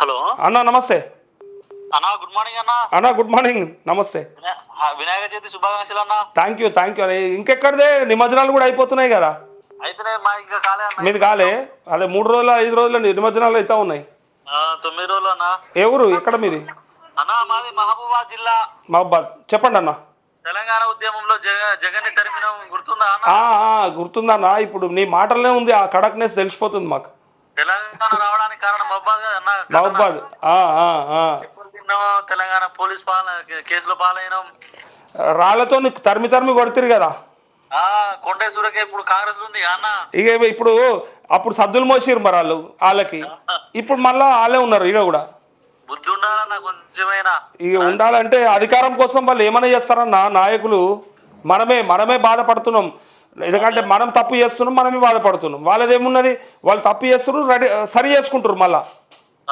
Hello. అన్న నమస్తే. అన్నా గుడ్ మార్నింగ్ అన్నా. అన్న గుడ్ మార్నింగ్. నమస్తే. వినాయక చవితి శుభాకాంక్షలు అన్నా. థ్యాంక్ యూ థ్యాంక్ యూ ఇంకెక్కడిదే? నిమజ్జనాలు కూడా అయిపోతున్నాయి కదా. అయితేనే మా ఇంకా కాలే అన్న. మీది కాలే? అదే మూడు రోజులు ఐదు రోజులు నిమజ్జనాలు అయితే ఉన్నాయి. తొమ్మిది రోజులు అన్న. ఊరు? ఎక్కడ మీది? అన్నా మాది మహబూబాద్ జిల్లా. మహబాద్ చెప్పండి అన్న. తెలంగాణ ఉద్యమంలో జగ జగన్ని తరిమిన గుర్తుందా అన్న? ఆ, గుర్తుందన్న. ఇప్పుడు నీ మాటలనే ఉంది. ఆ కడక్నెస్ తెలిసిపోతుంది మాకు. తెలంగాణ రావడానికి కారణం మహబాద్ కదా తెలంగాణ పోలీస్ పాలన కేసులో పాలైనాం. రాళ్ళతో తరిమి తరిమి కొడుతురు కదా. ఇప్పుడు కాంగ్రెస్ ఉంది అన్న. ఇక ఇప్పుడు అప్పుడు సద్దులు మోసిరు మరి వాళ్ళు వాళ్ళకి. ఇప్పుడు మళ్ళా వాళ్ళే ఉన్నారు ఈడ కూడా. బుద్ధి ఉండాలన్న కొంచెమైనా. ఇక ఉండాలంటే అధికారం కోసం వాళ్ళు ఏమైనా చేస్తారన్న నాయకులు. మనమే మనమే బాధపడుతున్నాం. ఎందుకంటే మనం తప్పు చేస్తున్నాం మనమే బాధపడుతున్నాం. వాళ్ళది ఏమున్నది వాళ్ళు తప్పు చేస్తున్నారు రెడీ సరి చేసుకుంటారు మళ్ళా.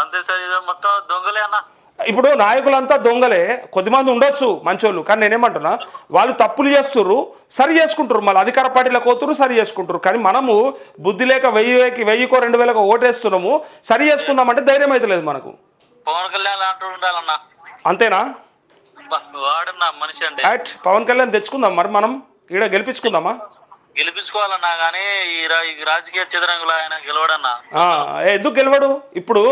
అంతే సార్ ఇది మొత్తం దొంగలే అన్న. ఇప్పుడు నాయకులంతా దొంగలే. కొద్దిమంది ఉండొచ్చు మంచోళ్ళు కానీ నేనేమంటున్నా వాళ్ళు తప్పులు చేస్తుర్రు సరి చేసుకుంటారు మళ్ళీ. అధికార పార్టీలో కోతురు సరి చేసుకుంటారు కానీ మనము బుద్ధి లేక వెయ్యికి వెయ్యికో రెండు వేలకు ఓటేస్తున్నాము సరి చేసుకుందామంటే ధైర్యం అయితే లేదు మనకు. పవన్ కళ్యాణ్ లాంటి ఉండాలన్న. అంతేనా? మనిషి పవన్ కళ్యాణ్ తెచ్చుకుందాం మరి మనం. ఈడ గెలిపించుకుందామా? గెలిపించుకోవాలన్నా కానీ ఈ రాజకీయ చదరంగులు ఆయన గెలవడన్నా. ఎందుకు గెలవడు? ఇప్పుడు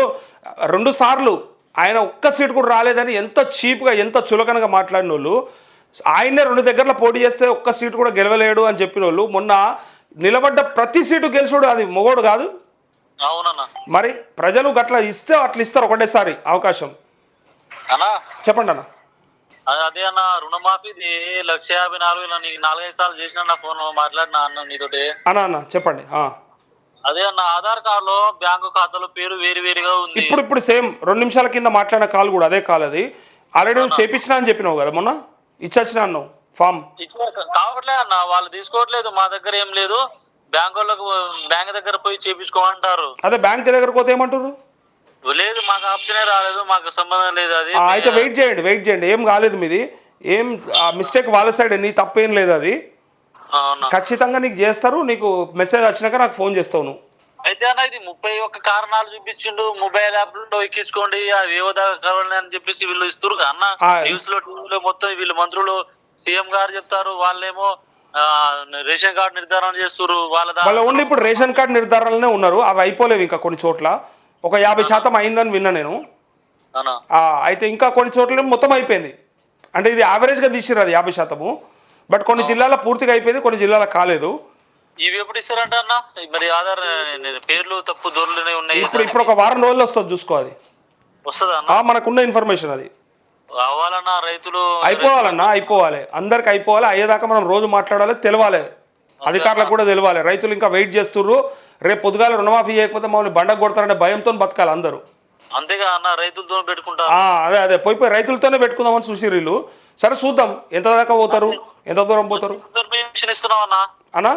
రెండు సార్లు ఆయన ఒక్క సీట్ కూడా రాలేదని ఎంత చీప్గా ఎంత చులకనగా మాట్లాడిన వాళ్ళు ఆయన్నే రెండు దగ్గరలో పోటీ చేస్తే ఒక్క సీటు కూడా గెలవలేడు అని చెప్పిన వాళ్ళు మొన్న నిలబడ్డ ప్రతి సీటు గెలిచుడు అది మొగోడు కాదు? అవునన్నా. మరి ప్రజలు గట్ల ఇస్తే అట్లా ఇస్తారు ఒకటేసారి అవకాశం. అన్నా. చెప్పండి అన్న అదే అన్న రుణమాఫీది లక్ష యాభై నాలుగు నీకు నాలుగైదు సార్లు చేసిన నా ఫోన్ మాట్లాడినా అన్న నీతోటి. అన్న అన్న చెప్పండి. అదే అన్న ఆధార్ కార్డు లో బ్యాంకు ఖాతాలో పేరు వేరు వేరుగా ఉంది. ఇప్పుడు ఇప్పుడు సేమ్ రెండు నిమిషాల కింద మాట్లాడిన కాల్ కూడా అదే కాల్ అది. ఆల్రెడీ నువ్వు చేపించినా అని చెప్పినావు కదా మొన్న? ఇచ్చొచ్చినా అన్నావు ఫామ్. కావట్లే అన్న వాళ్ళు తీసుకోవట్లేదు మా దగ్గర ఏం లేదు. బ్యాంకు వాళ్ళకు బ్యాంక్ దగ్గర పోయి చేపించుకోమంటారు. అదే బ్యాంక్ దగ్గరకు పోతే ఏమంటారు? లేదు మాకు ఆప్షనే రాలేదు మాకు సంబంధం లేదు అది. అయితే వెయిట్ చేయండి వెయిట్ చేయండి. ఏం కాలేదు మీది. ఏం మిస్టేక్ వాళ్ళ సైడ్ నీ తప్పేం లేదు అది. ఖచ్చితంగా నీకు చేస్తారు నీకు మెసేజ్ వచ్చినాక నాకు ఫోన్ చేస్తావు నువ్వు. అయితే అన్న ఇది ముప్పై ఒక్క కారణాలు చూపించిండు. మొబైల్ యాప్లో ఎక్కించుకోండి అవి ఏవో దాకా కావాలని అని చెప్పేసి వీళ్ళు ఇస్తారు అన్న న్యూస్లో టీవీలో మొత్తం వీళ్ళు మంత్రులు సీఎం గారు చెప్తారు వాళ్ళేమో రేషన్ కార్డు నిర్ధారణ చేస్తారు వాళ్ళ దా- వాళ్ళ ఓన్లీ ఇప్పుడు రేషన్ కార్డు నిర్ధారణలోనే ఉన్నారు. అవి అయిపోలేవు ఇంకా కొన్ని చోట్ల. ఒక యాభై శాతం అయిందని విన్నా నేను. అయితే ఇంకా కొన్ని చోట్ల మొత్తం అయిపోయింది. అంటే ఇది యావరేజ్గా తీసిర్రు అది యాభై శాతము. బట్ కొన్ని జిల్లాల పూర్తిగా అయిపోయింది కొన్ని జిల్లాల కాలేదు. ఇవి ఎప్పుడు ఇస్తారంట అన్న? మరి ఆధార్ పేర్లు తప్పు దొరలునే ఉన్నాయి? ఇప్పుడు ఇప్పుడు ఒక వారం రోజులు వస్తుంది చూసుకో అది. వస్తుందా మనకున్న ఇన్ఫర్మేషన్ అది. కావాలన్నా రైతులు అయిపోవాలన్నా అయిపోవాలి. అందరికి అయిపోవాలి. అయ్యేదాకా మనం రోజు మాట్లాడాలి తెలవాలి. అధికారులకు కూడా తెలవాలి. రైతులు ఇంకా వెయిట్ చేస్తుర్రు. రేపు పొద్దుగాల రుణమాఫీ చేయకపోతే మమ్మల్ని బండకు కొడతారనే భయంతో బతకాలి అందరూ. అంతేగా అన్న రైతులతో పెట్టుకుంటారు. ఆ, అదే అదే. పోయి పోయి రైతులతోనే పెట్టుకుందామని చూసి వీళ్ళు. సరే చూద్దాం. ఎంత దాకా పోతారు? ఎంత దూరం పోతారు? అన్న. అన్నా?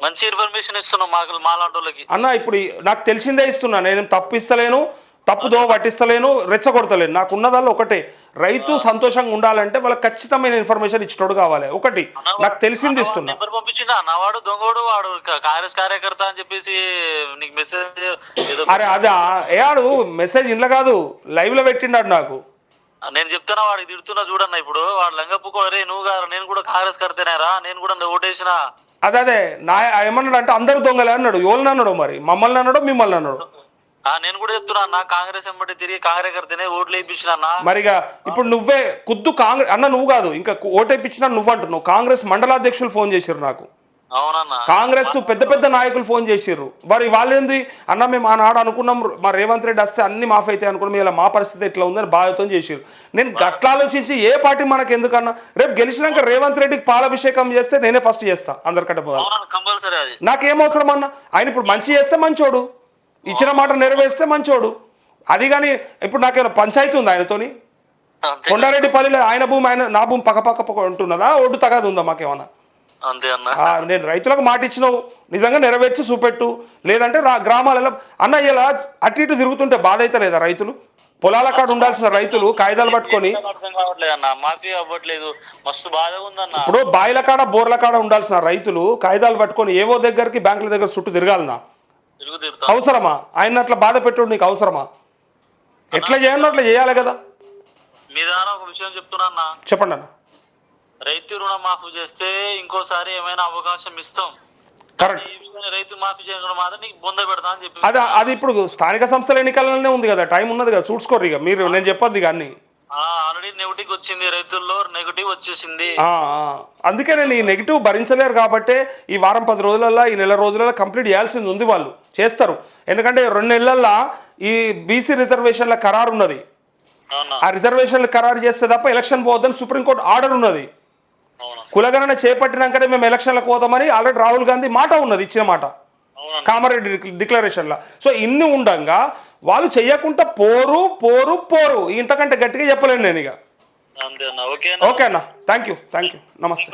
మంచి ఇన్ఫర్మేషన్ ఇస్తున్నాం మాకు మాలాంటి అన్న ఇప్పుడు నాకు తెలిసిందే ఇస్తున్నా నేను తప్పు ఇస్తలేను తప్పుదో పట్టిస్తలేను రెచ్చగొడతలేను. నాకు ఉన్నదాల్లో ఒకటే. రైతు సంతోషంగా ఉండాలంటే వాళ్ళకి ఖచ్చితమైన ఇన్ఫర్మేషన్ ఇచ్చినోడు కావాలి. ఒకటి నాకు తెలిసింది ఇస్తున్నా. నెంబర్ వాడు దొంగోడు వాడు కాంగ్రెస్ కార్యకర్త అని చెప్పేసి నీకు మెసేజ్ అరే అదే ఏడు మెసేజ్ ఇంట్లో కాదు లైవ్లో పెట్టిండాడు నాకు. నేను చెప్తున్నా వాడికి తిడుతున్నా చూడన్న ఇప్పుడు. వాడు లంగపుకో రే నువ్వు కాదు నేను కూడా కాంగ్రెస్ కర్తేనేరా నేను కూడా ఓటేసిన. అదే అదే నా ఏమన్నాడు అంటే అందరు దొంగలే అన్నాడు. ఎవరిని అన్నాడు మరి? మమ్మల్ని అన్నాడు మిమ్మల్ని అన్నాడు? నేను కూడా చెప్తున్నా అన్న కాంగ్రెస్ ఎంబడి తిరిగి కాంగ్రెస్ కర్తేనే ఓట్లు వేయించిన అన్న. మరిగా ఇప్పుడు నువ్వే కుద్దు కాంగ్రెస్ అన్న నువ్వు కాదు ఇంకా ఓటేపించినా నువ్వు అంటున్నావు. కాంగ్రెస్ మండలాధ్యక్షులు ఫోన్ చేసిర్రు నాకు. అవునన్న. కాంగ్రెస్ పెద్ద పెద్ద నాయకులు ఫోన్ చేసిర్రు. మరి వాళ్ళేంది? అన్న మేము ఆనాడు అనుకున్నాం మా రేవంత్ రెడ్డి వస్తే అన్ని మాఫ్ అవుతాయి అనుకున్నాం. ఇలా మా పరిస్థితి ఎట్లా ఉందని బాధతో చేసిర్రు. నేను గట్ల ఆలోచించి ఏ పార్టీ మనకు ఎందుకన్నా రేపు గెలిచినాక రేవంత్ రెడ్డికి పాలాభిషేకం చేస్తే నేనే ఫస్ట్ చేస్తా అందరికంటే అది. నాకేం అవసరం అన్న? ఆయన ఇప్పుడు మంచి చేస్తే మంచోడు. ఇచ్చిన మాట నెరవేరిస్తే మంచోడు. అది కానీ ఇప్పుడు నాకేమైనా పంచాయతీ ఉంది ఆయనతోని? కొండారెడ్డిపల్లిలో ఆయన భూమి ఆయన నా భూమి పక్క పక్క పక్క ఉంటున్నదా? ఒడ్డు తగదు ఉందా మాకేమన్నా? నేను రైతులకు మాట ఇచ్చినావు. నిజంగా నెరవేర్చి చూపెట్టు. లేదంటే రా గ్రామాలలో అన్న ఇలా అటు ఇటు తిరుగుతుంటే బాధ అయితే లేదా రైతులు? పొలాల కాడ ఉండాల్సిన రైతులు కాగితాలు పట్టుకొని ఇప్పుడు బాయిల కాడ బోర్ల కాడ ఉండాల్సిన రైతులు కాగితాలు పట్టుకొని ఏవో దగ్గరికి బ్యాంకుల దగ్గర చుట్టూ తిరగాలనా తిరుగు తిరుగుతా అవసరమా? ఆయన అట్లా బాధ పెట్టుడు నీకు అవసరమా? ఎట్లా చేయాలో అట్లా చేయాలి కదా. మీ ద్వారా ఒక విషయం చెప్తున్నా చెప్పండి అన్న. రైతు రుణమాఫీ చేస్తే ఇంకోసారి ఏమైనా అవకాశం ఇస్తాం. కరెక్ట్. రైతు మాఫీ మాత్రం నీకు బొంద పెడతా అని చెప్పి అది అది ఇప్పుడు స్థానిక సంస్థల ఎన్నికలనే ఉంది కదా టైం ఉన్నది కదా చూసుకోరు ఇక. మీరు నేను చెప్పొద్దు ఇక అన్ని. ఆల్రెడీ నెగిటివ్ వచ్చింది రైతుల్లో నెగిటివ్ వచ్చేసింది. ఈ నెగిటివ్ భరించలేరు కాబట్టి ఈ వారం పది రోజులలో ఈ నెల రోజులలో కంప్లీట్ చేయాల్సింది ఉంది వాళ్ళు. చేస్తారు. ఎందుకంటే రెండు నెలల్లో ఈ బీసీ రిజర్వేషన్ల ఖరారు ఉన్నది. ఆ రిజర్వేషన్లు ఖరారు చేస్తే తప్ప ఎలక్షన్ పోవద్దని సుప్రీంకోర్టు ఆర్డర్ ఉన్నది. కులగణన చేపట్టినాకనే మేము ఎలక్షన్లకు పోతామని ఆల్రెడీ రాహుల్ గాంధీ మాట ఉన్నది ఇచ్చిన మాట. కామారెడ్డి డిక్- డిక్లరేషన్లో. సో ఇన్ని ఉండంగా వాళ్ళు చెయ్యకుండా పోరు పోరు పోరు. ఇంతకంటే గట్టిగా చెప్పలేను నేను ఇక. ఓకే అన్న. థ్యాంక్ యూ థ్యాంక్ యూ నమస్తే.